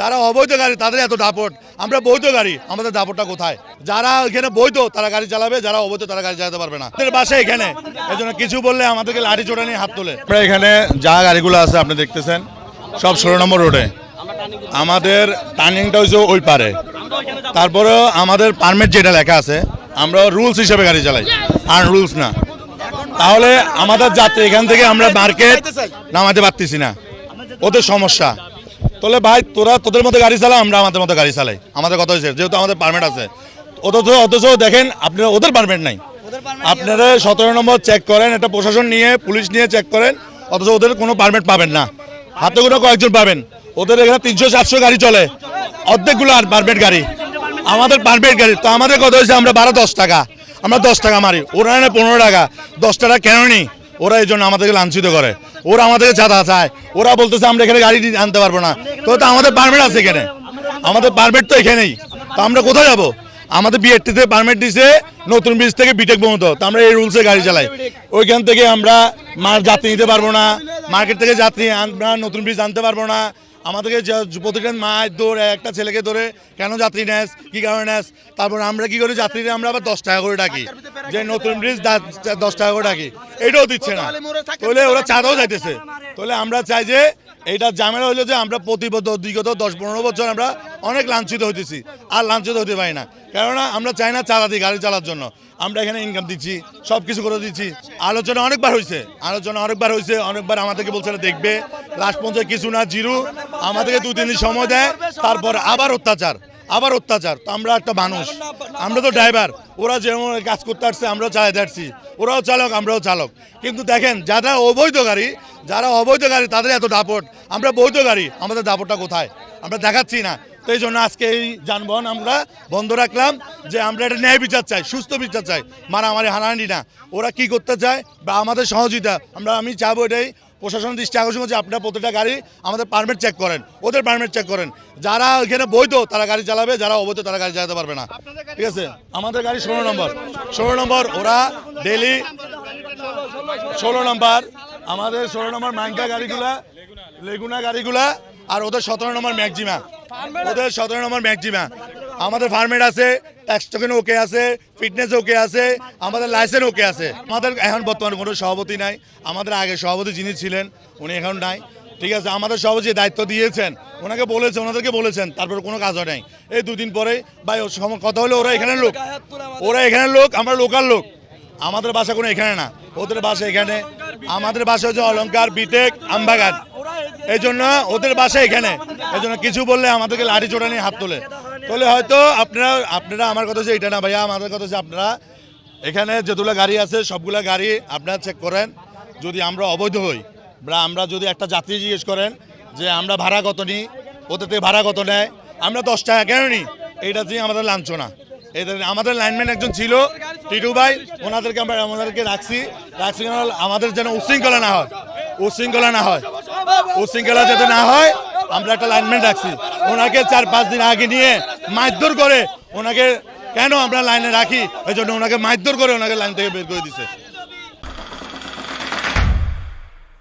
যারা অবৈধ গাড়ি, তাদের এত দাপট। আমরা বৈধ গাড়ি, আমাদের দাপটটা কোথায়? যারা এখানে বৈধ, তারা গাড়ি চালাবে, যারা অবৈধ, তারা গাড়ি চালাতে পারবে না। আমাদের বাসা এখানে। এই জন্য কিছু বললে আমাদেরকে লাঠি চোটা নিয়ে হাত তোলে। আমরা এখানে যা গাড়িগুলো আছে, আপনি দেখতেছেন, সব ষোলো নম্বর রোডে। আমাদের টার্নিংটা হচ্ছে ওই পারে। তারপরেও আমাদের পারমিট যেটা লেখা আছে, আমরা রুলস হিসেবে গাড়ি চালাই। আর রুলস না। তাহলে আমাদের যাত্রী, এখান থেকে আমরা মার্কেট নামাতে পারতেছি না। ওদের সমস্যা। তাহলে ভাই তোরা তোদের মতো গাড়ি চালা আমরা আমাদের মতো গাড়ি চালাই। আমাদের কথা হয়েছে যেহেতু আমাদের পারমিট আছে। অথচ অথচ দেখেন আপনারা ওদের পারমিট নাই। আপনারা সতেরো নম্বর চেক করেন একটা প্রশাসন নিয়ে পুলিশ নিয়ে চেক করেন অথচ ওদের কোনো পারমিট পাবেন না। হাতে কোনো কয়েকজন পাবেন। ওদের এখানে তিনশো চারশো গাড়ি চলে। অর্ধেকগুলো আর পারমিট গাড়ি। আমাদের পারমিট গাড়ি। তো আমাদের কথা হয়েছে আমরা বারো দশ টাকা। আমরা দশ টাকা মারি। ওরা এনে পনেরো টাকা। দশ টাকা কেন নি ওরা এই জন্য আমাদেরকে লাঞ্ছিত করে। ওরা আমাদেরকে চাঁদা চায়। ওরা বলতেছে, আমরা এখানে গাড়ি আনতে পারব না। তো তো আমাদের পারমিট আছে এখানে। আমাদের পারমিট তো এখানেই। তো আমরা কোথায় যাব? আমাদের বিএটিতে পারমিট দিছে নতুন ব্রিজ থেকে বিটেক পর্যন্ত। তো আমরা এই রুলসে গাড়ি চালাই। ওইখান থেকে আমরা মার যাত্রী নিতে পারব না। মার্কেট থেকে যাত্রী আমরা নতুন ব্রিজ আনতে পারব না। আমাদেরকে প্রতিটা মায়ের দৌড়ে একটা ছেলেকে ধরে কেন যাত্রী নেস? কি কারণে নেস? তারপর আমরা কি করি? যাত্রীরা আমরা আবার দশ টাকা করে ডাকি। যে নতুন ব্রিজ দশ টাকা করে ডাকি। এটাও দিচ্ছে না। তাহলে ওরা চাঁদাও যাইতেছে। তাহলে আমরা চাই যে এইটা ঝামেলা হইল যে আমরা প্রতিবদ্ধ বিগত দশ পনেরো বছর আমরা অনেক লাঞ্ছিত হইতেছি। আর লাঞ্ছিত হতে পারি না। কেননা আমরা চাই না চালা দিই গাড়ি চালার জন্য। আমরা এখানে ইনকাম দিচ্ছি সব কিছু করে দিচ্ছি। আলোচনা অনেকবার হয়েছে আলোচনা অনেকবার হয়েছে অনেকবার আমাদেরকে বলছে দেখবে। লাস্ট পর্যন্ত কিছু না জিরো। আমাদেরকে দু তিন দিন সময় দেয় তারপর আবার অত্যাচার আবার অত্যাচার। তো আমরা একটা মানুষ। আমরা তো ড্রাইভার। ওরা যেমন কাজ করতে আসছে আমরাও চালাতে আসছি ওরাও চালক আমরাও চালক। কিন্তু দেখেন যারা অবৈধ গাড়ি যারা অবৈধ গাড়ি তাদের এত দাপট। আমরা বৈধ গাড়ি আমাদের দাপটটা কোথায়? আমরা দেখাচ্ছি না। তো এই জন্য আজকে এই যানবাহন আমরা বন্ধ রাখলাম যে আমরা একটা ন্যায় বিচার চাই সুস্থ বিচার চাই। মারামারি হানাহানি না। ওরা কি করতে চায়? বা আমাদের সহযোগিতা। আমরা আমি চাবো এটাই প্রশাসন দৃষ্টি আকর্ষণ করছে, আপনারা প্রতিটা গাড়ি আমাদের পারমিট চেক করেন, ওদের পারমিট চেক করেন। যারা এখানে বৈধ, তারা গাড়ি চালাবে, যারা অবৈধ, তারা গাড়ি চালাতে পারবে না। ঠিক আছে? আমাদের গাড়ি ষোলো নম্বর। ষোলো নম্বর, ওরা ডেলি ষোলো নম্বর। আমাদের ষোলো নম্বর মাঙ্কা গাড়িগুলা, লেগুনা গাড়িগুলা, আর ওদের সতেরো নম্বর ম্যাক্সিমা। ওদের সতেরো নম্বর ম্যাক্সিমা। আমাদের ফার্মেট আছে ট্যাক্স ওকে আছে ফিটনেস ওকে আছে, আমাদের লাইসেন্স ওকে আছে। আমাদের এখন বর্তমানে কোনো সভাপতি নাই, আমাদের আগে সভাপতি যিনি ছিলেন, উনি এখন নাই। ঠিক আছে, আমাদের সভাপতি দায়িত্ব দিয়েছেন, ওনাকে বলেছেন ওনাদেরকে বলেছেন, তারপর কোনো কাজ নাই। এই দুদিন পরে, ভাই কথা হলো ওরা এখানের লোক। ওরা এখানের লোক, আমরা লোকাল লোক। আমাদের বাসা কোনো এখানে না। ওদের বাসা এখানে। আমাদের বাসা হচ্ছে অলংকার বিটেক আমবাগান। এই জন্য ওদের বাসা এখানে। এই জন্য কিছু বললে আমাদেরকে লাঠি চোটা নিয়ে হাত তোলে। তাহলে হয়তো আপনারা আপনারা আমার কথা হচ্ছে এটা না ভাইয়া, আমাদের কথা হচ্ছে আপনারা, এখানে যেগুলো গাড়ি আছে, সবগুলো গাড়ি আপনারা চেক করেন। যদি আমরা অবৈধ হই, বা আমরা যদি একটা যাত্রী জিজ্ঞেস করেন যে আমরা ভাড়া কত নিই, ওদের থেকে ভাড়া কত নেয়, আমরা দশ টাকা কেন নিই? এইটা দিয়ে আমাদের লাঞ্ছনা। এদের, আমাদের লাইনম্যান একজন ছিল, টিটু ভাই, ওনাদেরকে আমরা আমাদেরকে রাখছি রাখছি আমাদের যেন উশৃঙ্খলা না হয়, উশৃঙ্খলা না হয়, উশৃঙ্খলা যাতে না হয় আমরা একটা লাইনম্যান রাখছি। ওনাকে চার পাঁচ দিন আগে নিয়ে মারধর করে ওনাকে কেন আমরা লাইনে রাখি? ওই জন্য ওনাকে মারধর করে ওনাকে লাইন থেকে বের করে দিছে।